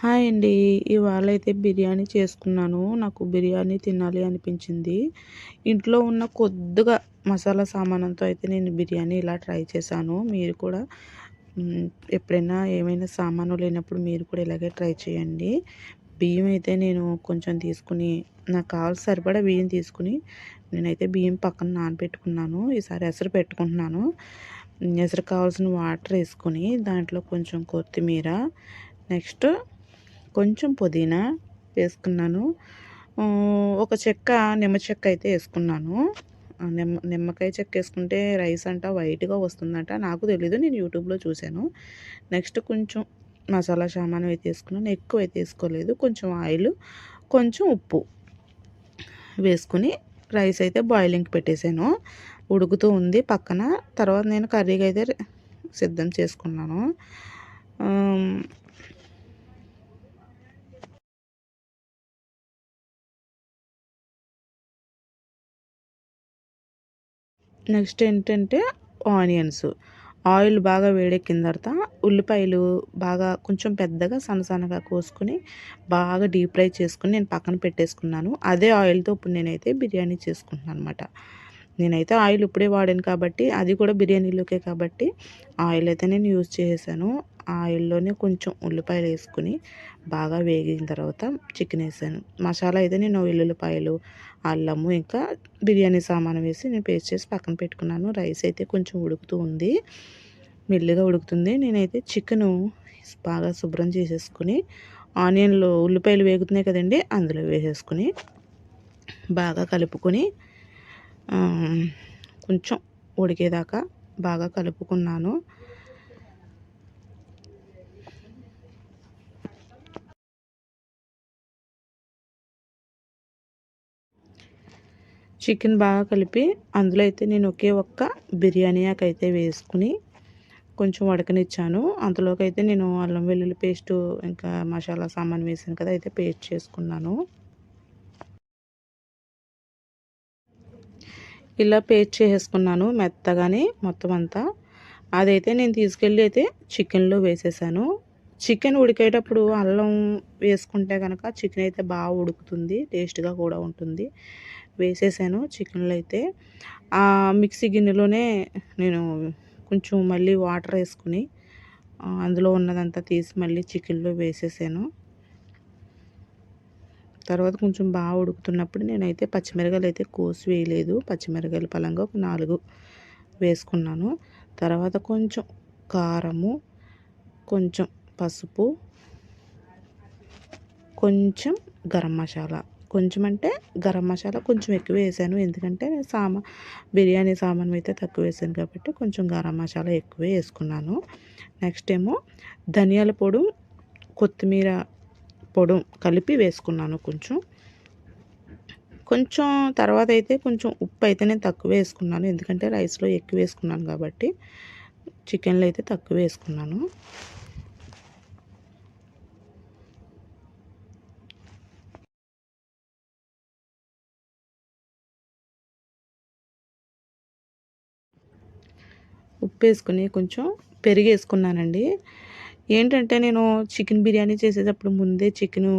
Hi అండి. ఇవాళ అయితే బిర్యానీ చేసుకున్నాను నాకు బిర్యానీ తినాలి అనిపించింది. ఇంట్లో ఉన్న కొద్దిగా మసాలా సామానంతో అయితే నేను బిర్యానీ ఇలా ట్రై చేశాను. మీరు కూడా ఎప్పుడైనా ఏమైనా సామాను లేనప్పుడు మీరు కూడా ఇలాగే ట్రై చేయండి. బియ్యం అయితే నేను కొంచెం తీసుకుని నాకు కావాల్సి సరిపడా బియ్యం తీసుకుని నేనైతే బియ్యం పక్కన నానబెట్టుకున్నాను. ఈసారి ఎసరు పెట్టుకుంటున్నాను. ఎసరు కావాల్సిన వాటర్ వేసుకొని దాంట్లో కొంచెం కొత్తిమీర నెక్స్ట్ కొంచెం పుదీనా వేసుకున్నాను. ఒక చెక్క నిమ్మ చెక్క అయితే వేసుకున్నాను. నిమ్మ నిమ్మకాయ చెక్క వేసుకుంటే రైస్ అంట వైట్గా వస్తుందంట. నాకు తెలీదు నేను యూట్యూబ్లో చూశాను. నెక్స్ట్ కొంచెం మసాలా సామాను అయితే వేసుకున్నాను. ఎక్కువ అయితే వేసుకోలేదు. కొంచెం ఆయిల్ కొంచెం ఉప్పు వేసుకుని రైస్ అయితే బాయిలింగ్కి పెట్టేశాను ఉడుకుతూ ఉంది పక్కన. తర్వాత నేను కర్రీకి అయితే సిద్ధం చేసుకున్నాను. నెక్స్ట్ ఏంటంటే ఆనియన్స్. ఆయిల్ బాగా వేడెక్కిన తర్వాత ఉల్లిపాయలు బాగా కొంచెం పెద్దగా సన్న సన్నగా కోసుకొని బాగా డీప్ ఫ్రై చేసుకుని నేను పక్కన పెట్టేసుకున్నాను. అదే ఆయిల్తో ఇప్పుడు నేనైతే బిర్యానీ చేసుకుంటున్నాను అనమాట నేనైతే ఆయిల్ ఇప్పుడే వాడాను కాబట్టి అది కూడా బిర్యానీలోకే కాబట్టి ఆయిల్ అయితే నేను యూజ్ చేశాను ఆయిల్లోనే కొంచెం ఉల్లిపాయలు వేసుకుని బాగా వేగిన తర్వాత చికెన్ వేసాను. మసాలా అయితే నేను వెల్లుల్లిపాయలు అల్లము ఇంకా బిర్యానీ సామాను వేసి నేను పేస్ట్ చేసి పక్కన పెట్టుకున్నాను. రైస్ అయితే కొంచెం ఉడుకుతూ ఉంది. మెల్లిగా ఉడుకుతుంది. నేనైతే చికెను బాగా శుభ్రం చేసేసుకుని ఆనియన్లు ఉల్లిపాయలు వేగుతున్నాయి కదండి అందులో వేసేసుకుని బాగా కలుపుకొని కొంచెం ఉడికేదాకా బాగా కలుపుకున్నాను. చికెన్ బాగా కలిపి అందులో అయితే నేను ఒకే ఒక్క బిర్యానీ ఆకు అయితే వేసుకుని కొంచెం ఉడకనిచ్చాను అందులోకి అయితే నేను అల్లం వెల్లుల్లి పేస్టు ఇంకా మసాలా సామాన్ వేసాను కదా అయితే పేస్ట్ చేసుకున్నాను. ఇలా పేస్ట్ చేసేసుకున్నాను మెత్తగానే మొత్తం అంతా. అదైతే నేను తీసుకెళ్ళి అయితే చికెన్లో వేసేసాను. చికెన్ ఉడికేటప్పుడు అల్లం వేసుకుంటే కనుక చికెన్ అయితే బాగా ఉడుకుతుంది టేస్ట్గా కూడా ఉంటుంది. వేసేసాను చికెన్లో అయితే. ఆ మిక్సీ గిన్నెలోనే నేను కొంచెం మళ్ళీ వాటర్ వేసుకుని అందులో ఉన్నదంతా తీసి మళ్ళీ చికెన్లో వేసేసాను. తర్వాత కొంచెం బాగా ఉడుకుతున్నప్పుడు నేనైతే పచ్చిమిరకాయలు అయితే కోసి వేయలేదు. పచ్చిమిరకాయలు పలంగా ఒక నాలుగు వేసుకున్నాను. తర్వాత కొంచెం కారము కొంచెం పసుపు కొంచెం గరం మసాలా. కొంచెం అంటే గరం మసాలా కొంచెం ఎక్కువ వేసాను. ఎందుకంటే సామా బిర్యానీ సామాన్ అయితే తక్కువ వేసాను కాబట్టి కొంచెం గరం మసాలా ఎక్కువ వేసుకున్నాను. నెక్స్ట్ ఏమో ధనియాల పొడి కొత్తిమీర పొడి కలిపి వేసుకున్నాను కొంచెం. కొంచెం తర్వాత అయితే కొంచెం ఉప్పు అయితే నేను తక్కువ వేసుకున్నాను. ఎందుకంటే రైస్లో ఎక్కువ వేసుకున్నాను కాబట్టి చికెన్లో అయితే తక్కువ వేసుకున్నాను. ఉప్పు వేసుకుని కొంచెం పెరుగు వేసుకున్నానండి ఏంటంటే నేను చికెన్ బిర్యానీ చేసేటప్పుడు ముందే చికెన్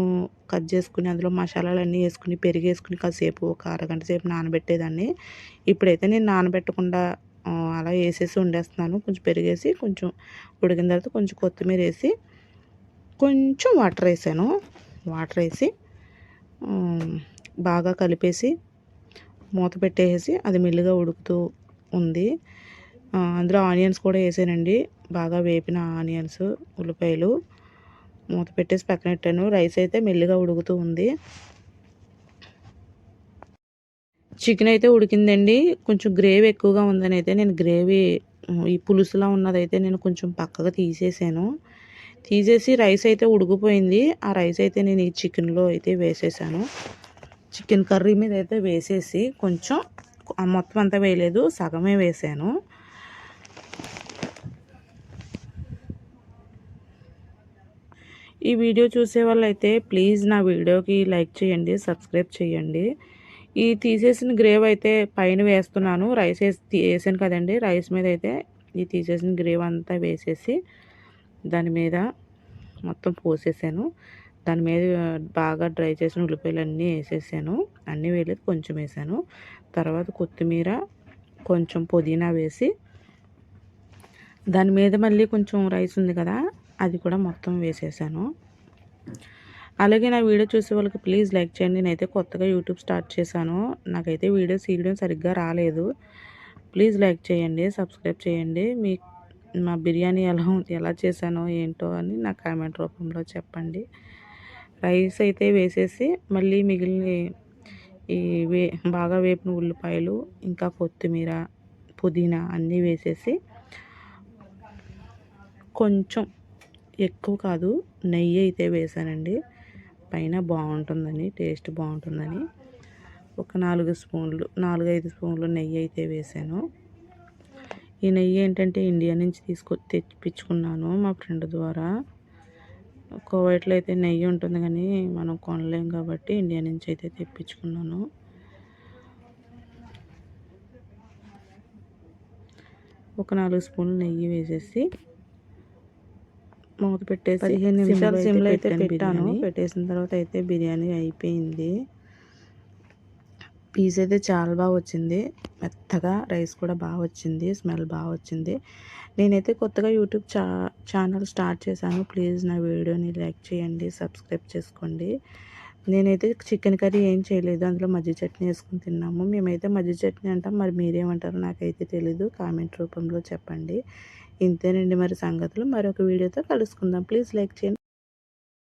కట్ చేసుకుని అందులో మసాలాలు అన్నీ వేసుకుని పెరుగు వేసుకుని కాసేపు ఒక అరగంట సేపు నానబెట్టేదాన్ని. ఇప్పుడైతే నేను నానబెట్టకుండా అలా వేసేసి వండేస్తున్నాను. కొంచెం పెరిగేసి కొంచెం ఉడికిన తర్వాత కొంచెం కొత్తిమీర వేసి కొంచెం వాటర్ వేసాను. వాటర్ వేసి బాగా కలిపేసి మూత పెట్టేసి అది మెల్లిగా ఉడుకుతూ ఉంది. అందులో ఆనియన్స్ కూడా వేసానండి. బాగా వేపిన ఆనియన్స్ ఉల్లిపాయలు మూత పెట్టేసి పక్కన పెట్టాను. రైస్ అయితే మెల్లిగా ఉడుకుతూ ఉంది. చికెన్ అయితే ఉడికిందండి. కొంచెం గ్రేవీ ఎక్కువగా ఉందని అయితే నేను గ్రేవీ ఈ పులుసులా ఉన్నదైతే నేను కొంచెం పక్కగా తీసేసాను. తీసేసి రైస్ అయితే ఉడికిపోయింది. ఆ రైస్ అయితే నేను ఈ చికెన్లో అయితే వేసేసాను. చికెన్ కర్రీ మీద అయితే వేసేసి కొంచెం మొత్తం అంతా వేయలేదు. సగమే వేసాను. ఈ వీడియో చూసే వాళ్ళైతే ప్లీజ్ నా వీడియోకి లైక్ చేయండి సబ్స్క్రైబ్ చేయండి. ఈ తీసేసిన గ్రేవ్ అయితే పైన వేస్తున్నాను. రైస్ వేసి వేసాను కదండి. రైస్ మీద అయితే ఈ తీసేసిన గ్రేవ్ అంతా వేసేసి దాని మీద మొత్తం పోసేసాను. దాని మీద బాగా డ్రై చేసిన ఉల్లిపాయలు అన్నీ వేసేసాను. అన్నీ వేయలేదు కొంచెం వేసాను. తర్వాత కొత్తిమీర కొంచెం పుదీనా వేసి దాని మీద మళ్ళీ కొంచెం రైస్ ఉంది కదా అది కూడా మొత్తం వేసేసాను. అలాగే నా వీడియో చూసే వాళ్ళకి ప్లీజ్ లైక్ చేయండి. నేనైతే కొత్తగా యూట్యూబ్ స్టార్ట్ చేశాను. నాకైతే వీడియోస్ తీయడం సరిగ్గా రాలేదు. ప్లీజ్ లైక్ చేయండి సబ్స్క్రైబ్ చేయండి. మీ మా బిర్యానీ ఎలా ఎలా చేశానో ఏంటో అని నా కామెంట్ రూపంలో చెప్పండి. రైస్ అయితే వేసేసి మళ్ళీ మిగిలిన ఈ వే బాగా వేపిన ఉల్లిపాయలు ఇంకా కొత్తిమీర పుదీనా అన్నీ వేసేసి కొంచెం ఎక్కువ కాదు నెయ్యి అయితే వేసానండి. పైన బాగుంటుందని టేస్ట్ బాగుంటుందని. ఒక నాలుగు స్పూన్లు నాలుగు ఐదు స్పూన్లు నెయ్యి అయితే వేసాను. ఈ నెయ్యి ఏంటంటే ఇండియా నుంచి తీసుకొ తెప్పించుకున్నాను మా ఫ్రెండ్ ద్వారా. కోవైట్లో అయితే నెయ్యి ఉంటుంది కానీ మనం కొనలేం కాబట్టి ఇండియా నుంచి అయితే తెప్పించుకున్నాను. ఒక నాలుగు స్పూన్లు నెయ్యి వేసేసి మూత పెట్టేసి పదిహేను నిమిషాలు సిమ్లో అయితే పెట్టాను పెట్టేసిన తర్వాత అయితే బిర్యానీ అయిపోయింది. పీస్ అయితే చాలా బాగా వచ్చింది. మెత్తగా రైస్ కూడా బాగా వచ్చింది. స్మెల్ బాగా వచ్చింది. నేనైతే కొత్తగా యూట్యూబ్ చా ఛానల్ స్టార్ట్ చేశాను. ప్లీజ్ నా వీడియోని లైక్ చేయండి సబ్స్క్రైబ్ చేసుకోండి. నేనైతే చికెన్ కర్రీ ఏం చేయలేదు. అందులో మజ్జి చట్నీ వేసుకుని తిన్నాము. మేమైతే మజ్జి చట్నీ అంటాం. మరి మీరేమంటారో నాకైతే తెలీదు. కామెంట్ రూపంలో చెప్పండి. ఇంతేనండి మరి సంగతులు. మరొక వీడియోతో కలుసుకుందాం. ప్లీజ్ లైక్ చేయండి.